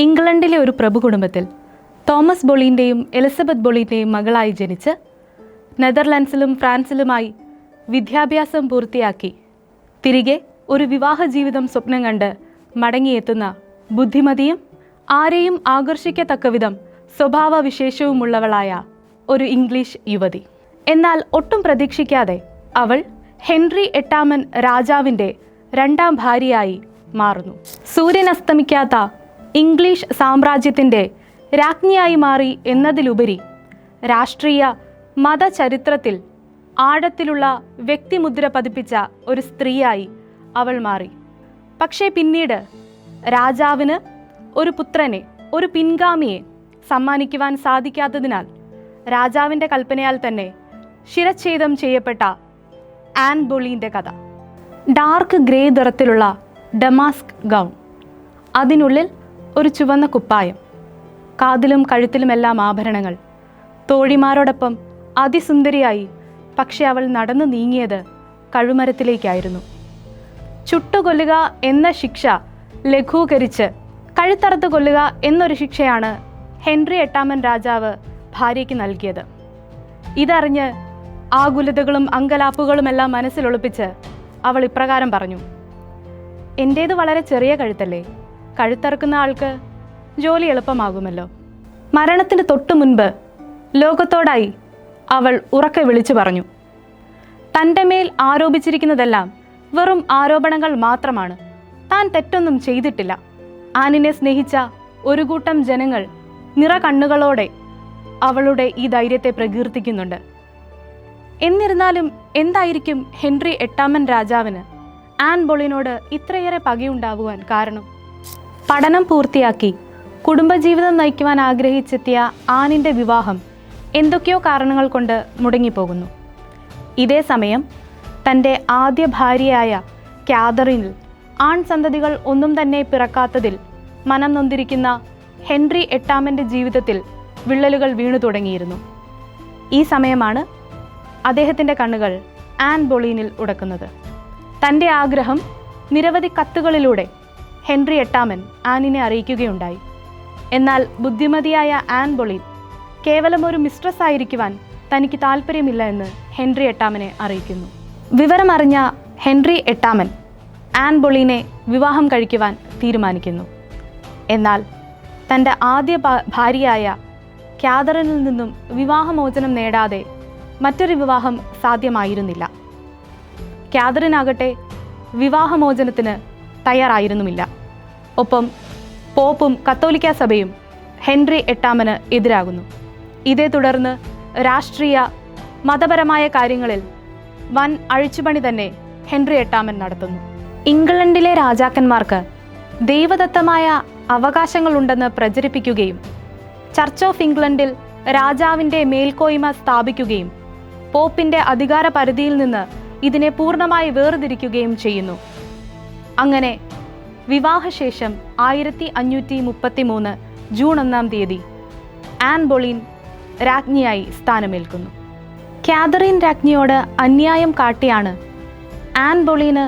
ഇംഗ്ലണ്ടിലെ ഒരു പ്രഭു കുടുംബത്തിൽ തോമസ് ബൊളീന്റെയും എലിസബത്ത് ബൊളീന്റെയും മകളായി ജനിച്ച് നെതർലാൻഡ്സിലും ഫ്രാൻസിലുമായി വിദ്യാഭ്യാസം പൂർത്തിയാക്കി. തിരികെ ഒരു വിവാഹ ജീവിതം സ്വപ്നം കണ്ട് മടങ്ങിയെത്തുന്ന ബുദ്ധിമതിയും ആരെയും ആകർഷിക്കത്തക്ക വിധം സ്വഭാവ ഒരു ഇംഗ്ലീഷ് യുവതി. എന്നാൽ ഒട്ടും പ്രതീക്ഷിക്കാതെ അവൾ ഹെൻറി എട്ടാമൻ രാജാവിന്റെ രണ്ടാം ഭാര്യയായി മാറുന്നു. സൂര്യൻ അസ്തമിക്കാത്ത ഇംഗ്ലീഷ് സാമ്രാജ്യത്തിന്റെ രാജ്ഞിയായി മാറി എന്നതിലുപരി രാഷ്ട്രീയ മതചരിത്രത്തിൽ ആഴത്തിലുള്ള വ്യക്തിമുദ്ര പതിപ്പിച്ച ഒരു സ്ത്രീയായി അവൾ മാറി. പക്ഷേ പിന്നീട് രാജാവിന് ഒരു പുത്രനെ ഒരു പിൻഗാമിയെ സമ്മാനിക്കുവാൻ സാധിക്കാത്തതിനാൽ രാജാവിന്റെ കൽപ്പനയാൽ തന്നെ ശിരച്ഛേദം ചെയ്യപ്പെട്ട ആൻ ബൊളീന്റെ കഥ. ഡാർക്ക് ഗ്രേ നിറത്തിലുള്ള ഡമാസ്ക് ഗൗൺ. അതിനുള്ളിൽ ഒരു ചുവന്ന കുപ്പായം കാതിലും കഴുത്തിലുമെല്ലാം ആഭരണങ്ങൾ. തോഴിമാരോടൊപ്പം അതിസുന്ദരിയായി പക്ഷെ അവൾ നടന്നു നീങ്ങിയത് കഴുമരത്തിലേക്കായിരുന്നു. ചുട്ടുകൊല്ലുക എന്ന ശിക്ഷ ലഘൂകരിച്ച് കഴുത്തറുത്ത് കൊല്ലുക എന്നൊരു ശിക്ഷയാണ് ഹെൻറി എട്ടാമൻ രാജാവ് ഭാര്യയ്ക്ക് നൽകിയത്. ഇതറിഞ്ഞ് ആകുലതകളും അങ്കലാപ്പുകളുമെല്ലാം മനസ്സിലൊളിപ്പിച്ച് അവൾ ഇപ്രകാരം പറഞ്ഞു എന്റേത് വളരെ ചെറിയ കഴുത്തല്ലേ? കഴുത്തറുക്കുന്ന ആൾക്ക് ജോലി എളുപ്പമാകുമല്ലോ. മരണത്തിന് തൊട്ടു മുൻപ് ലോകത്തോടായി അവൾ ഉറക്കെ വിളിച്ചു പറഞ്ഞു. തന്റെ മേൽ ആരോപിച്ചിരിക്കുന്നതെല്ലാം വെറും ആരോപണങ്ങൾ മാത്രമാണ്. താൻ തെറ്റൊന്നും ചെയ്തിട്ടില്ല. ആനിനെ സ്നേഹിച്ച ഒരു കൂട്ടം ജനങ്ങൾ നിറ കണ്ണുകളോടെ അവളുടെ ഈ ധൈര്യത്തെ പ്രകീർത്തിക്കുന്നുണ്ട്. എന്നിരുന്നാലും എന്തായിരിക്കും ഹെൻറി എട്ടാമൻ രാജാവിന് ആൻ ബൊളിനോട് ഇത്രയേറെ പകയുണ്ടാവുവാൻ കാരണം? പഠനം പൂർത്തിയാക്കി കുടുംബജീവിതം നയിക്കുവാൻ ആഗ്രഹിച്ചെത്തിയ ആനിന്റെ വിവാഹം എന്തൊക്കെയോ കാരണങ്ങൾ കൊണ്ട് മുടങ്ങിപ്പോകുന്നു. ഇതേ സമയം തന്റെ ആദ്യ ഭാര്യയായ കാതറിനിൽ ആൺ സന്തതികൾ ഒന്നും തന്നെ പിറക്കാത്തതിൽ മനം നൊന്തിരിക്കുന്ന ഹെൻറി എട്ടാമന്റെ ജീവിതത്തിൽ വിള്ളലുകൾ വീണു തുടങ്ങിയിരുന്നു. ഈ സമയമാണ് അദ്ദേഹത്തിന്റെ കണ്ണുകൾ ആൻ ബൊളീനിൽ ഉടക്കുന്നത്. തന്റെ ആഗ്രഹം നിരവധി കത്തുകളിലൂടെ ഹെൻറി എട്ടാമൻ ആനിനെ അറിയിക്കുകയുണ്ടായി. എന്നാൽ ബുദ്ധിമതിയായ ആൻ ബൊളിൻ കേവലം ഒരു മിസ്ട്രസ് ആയിരിക്കുവാൻ തനിക്ക് താല്പര്യമില്ല എന്ന് ഹെൻറി എട്ടാമനെ അറിയിക്കുന്നു. വിവരമറിഞ്ഞ ഹെൻറി എട്ടാമൻ ആൻ ബൊളീനെ വിവാഹം കഴിക്കുവാൻ തീരുമാനിക്കുന്നു. എന്നാൽ തന്റെ ആദ്യ ഭാര്യയായ ക്യാദറിനിൽ നിന്നും വിവാഹമോചനം നേടാതെ മറ്റൊരു വിവാഹം സാധ്യമായിരുന്നില്ല. ക്യാദറിനാകട്ടെ വിവാഹമോചനത്തിന് തയ്യാറായിരുന്നുമില്ല. ഒപ്പം പോപ്പും കത്തോലിക്ക സഭയും ഹെൻറി എട്ടാമന് എതിരാകുന്നു. ഇതേ തുടർന്ന് രാഷ്ട്രീയ മതപരമായ കാര്യങ്ങളിൽ വൻ അഴിച്ചുപണി തന്നെ ഹെൻറി എട്ടാമൻ നടത്തുന്നു. ഇംഗ്ലണ്ടിലെ രാജാക്കന്മാർക്ക് ദൈവദത്തമായ അവകാശങ്ങളുണ്ടെന്ന് പ്രചരിപ്പിക്കുകയും ചർച്ച് ഓഫ് ഇംഗ്ലണ്ടിൽ രാജാവിന്റെ മേൽക്കോയ്മ സ്ഥാപിക്കുകയും പോപ്പിന്റെ അധികാര പരിധിയിൽ നിന്ന് ഇതിനെ പൂർണമായി വേർതിരിക്കുകയും ചെയ്യുന്നു. അങ്ങനെ വിവാഹശേഷം ആയിരത്തി അഞ്ഞൂറ്റി മുപ്പത്തി മൂന്ന് ജൂൺ ഒന്നാം തീയതി ആൻ ബൊളീൻ രാജ്ഞിയായി സ്ഥാനമേൽക്കുന്നു. കാതറിൻ രാജ്ഞിയോട് അന്യായം കാട്ടിയാണ് ആൻ ബൊളീന്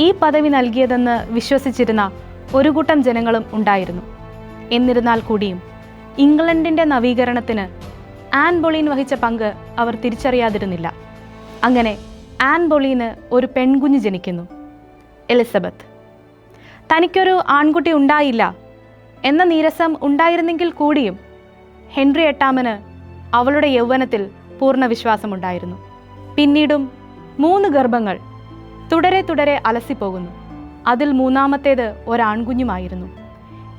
ഈ പദവി നൽകിയതെന്ന് വിശ്വസിച്ചിരുന്ന ഒരു കൂട്ടം ജനങ്ങളും ഉണ്ടായിരുന്നു. എന്നിരുന്നാൽ കൂടിയും ഇംഗ്ലണ്ടിന്റെ നവീകരണത്തിന് ആൻ ബൊളീൻ വഹിച്ച പങ്ക് അവർ തിരിച്ചറിയാതിരുന്നില്ല. അങ്ങനെ ആൻ ബൊളീന് ഒരു പെൺകുഞ്ഞ് ജനിക്കുന്നു. എലിസബത്ത്. തനിക്കൊരു ആൺകുട്ടി ഉണ്ടായില്ല എന്ന നീരസം ഉണ്ടായിരുന്നെങ്കിൽ കൂടിയും ഹെൻറി എട്ടാമന് അവളുടെ യൗവനത്തിൽ പൂർണ വിശ്വാസമുണ്ടായിരുന്നു. പിന്നീടും മൂന്ന് ഗർഭങ്ങൾ തുടരെ തുടരെ അലസിപ്പോകുന്നു. അതിൽ മൂന്നാമത്തേത് ഒരാൺകുഞ്ഞുമായിരുന്നു.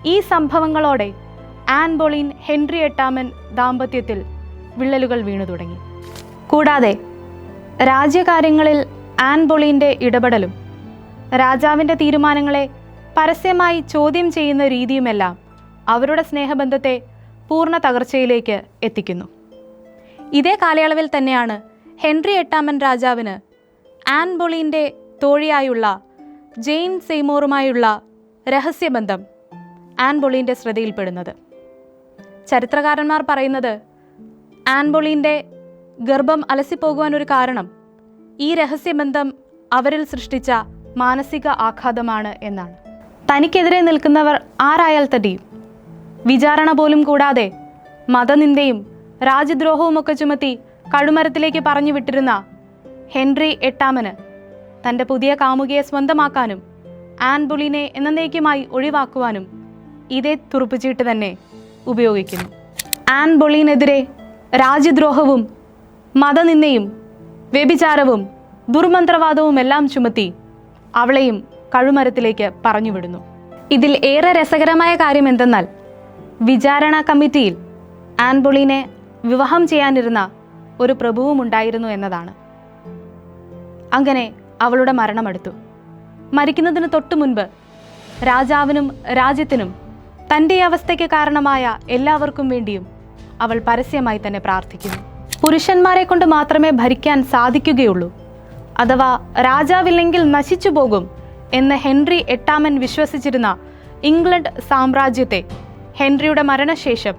ഈ സംഭവങ്ങളോടെ ആൻ ഹെൻറി എട്ടാമൻ ദാമ്പത്യത്തിൽ വിള്ളലുകൾ വീണു തുടങ്ങി. കൂടാതെ രാജ്യകാര്യങ്ങളിൽ ആൻ ബൊളീന്റെ ഇടപെടലും രാജാവിന്റെ തീരുമാനങ്ങളെ പരസ്യമായി ചോദ്യം ചെയ്യുന്ന രീതിയുമെല്ലാം അവരുടെ സ്നേഹബന്ധത്തെ പൂർണ തകർച്ചയിലേക്ക് എത്തിക്കുന്നു. ഇതേ കാലയളവിൽ തന്നെയാണ് ഹെൻറി എട്ടാമൻ രാജാവിന് ആൻ ബൊളീന്റെ തോഴിയായുള്ള ജെയിൻ സെയ്മോറുമായുള്ള രഹസ്യബന്ധം ആൻ ബൊളീന്റെ ശ്രദ്ധയിൽപ്പെടുന്നത്. ചരിത്രകാരന്മാർ പറയുന്നത് ആൻ ബൊളീന്റെ ഗർഭം അലസിപ്പോകുവാനൊരു കാരണം ഈ രഹസ്യബന്ധം അവരിൽ സൃഷ്ടിച്ച മാനസിക ആഘാതമാണ് എന്നാണ്. തനിക്കെതിരെ നിൽക്കുന്നവർ ആരായാൽ തടിയും വിചാരണ പോലും കൂടാതെ മതനിന്ദയും രാജ്യദ്രോഹവുമൊക്കെ ചുമത്തി കടുമരത്തിലേക്ക് പറഞ്ഞു വിട്ടിരുന്ന ഹെൻറി എട്ടാമന് തന്റെ പുതിയ കാമുകിയെ സ്വന്തമാക്കാനും ആൻ ബുളിനെ എന്നേക്കുമായി ഒഴിവാക്കുവാനും ഇതേ തുറുപ്പുചീട്ട് തന്നെ ഉപയോഗിക്കുന്നു. ആൻ ബൊളീനെതിരെ രാജ്യദ്രോഹവും മതനിന്ദയും വ്യഭിചാരവും ദുർമന്ത്രവാദവും എല്ലാം ചുമത്തി അവളെയും കഴുമരത്തിലേക്ക് പറഞ്ഞുവിടുന്നു. ഇതിൽ ഏറെ രസകരമായ കാര്യം എന്തെന്നാൽ വിചാരണ കമ്മിറ്റിയിൽ ആൻബൊളീനെ വിവാഹം ചെയ്യാനിരുന്ന ഒരു പ്രഭുവും ഉണ്ടായിരുന്നു എന്നതാണ്. അങ്ങനെ അവളുടെ മരണമെടുത്തു. മരിക്കുന്നതിന് തൊട്ടു മുൻപ് രാജാവിനും രാജ്യത്തിനും തന്റെ അവസ്ഥയ്ക്ക് കാരണമായ എല്ലാവർക്കും വേണ്ടിയും അവൾ പരസ്യമായി തന്നെ പ്രാർത്ഥിക്കുന്നു. പുരുഷന്മാരെ കൊണ്ട് മാത്രമേ ഭരിക്കാൻ സാധിക്കുകയുള്ളൂ. അഥവാ രാജാവില്ലെങ്കിൽ നശിച്ചു പോകും എന്ന് ഹെൻറി എട്ടാമൻ വിശ്വസിച്ചിരുന്ന ഇംഗ്ലണ്ട് സാമ്രാജ്യത്തെ ഹെൻറിയുടെ മരണശേഷം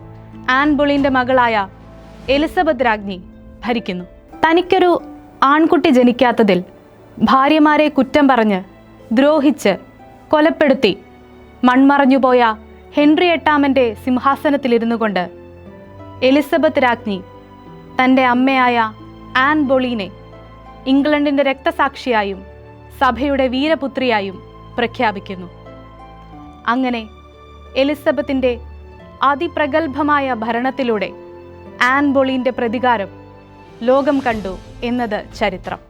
ആൻ ബുളിന്റെ മകളായ എലിസബത്ത് രാജ്ഞി ഭരിക്കുന്നു. തനിക്കൊരു ആൺകുട്ടി ജനിക്കാത്തതിൽ ഭാര്യമാരെ കുറ്റം പറഞ്ഞ് ദ്രോഹിച്ച് കൊലപ്പെടുത്തി മൺമറഞ്ഞുപോയ ഹെൻറി എട്ടാമന്റെ സിംഹാസനത്തിലിരുന്നു കൊണ്ട് എലിസബത്ത് രാജ്ഞി തന്റെ അമ്മയായ ആൻ ബൊളീനെ ഇംഗ്ലണ്ടിന്റെ രക്തസാക്ഷിയായും സഭയുടെ വീരപുത്രിയായും പ്രഖ്യാപിക്കുന്നു. അങ്ങനെ എലിസബത്തിന്റെ അതിപ്രഗത്ഭമായ ഭരണത്തിലൂടെ ആൻ ബൊളീന്റെ പ്രതികാരം ലോകം കണ്ടു എന്നത് ചരിത്രം.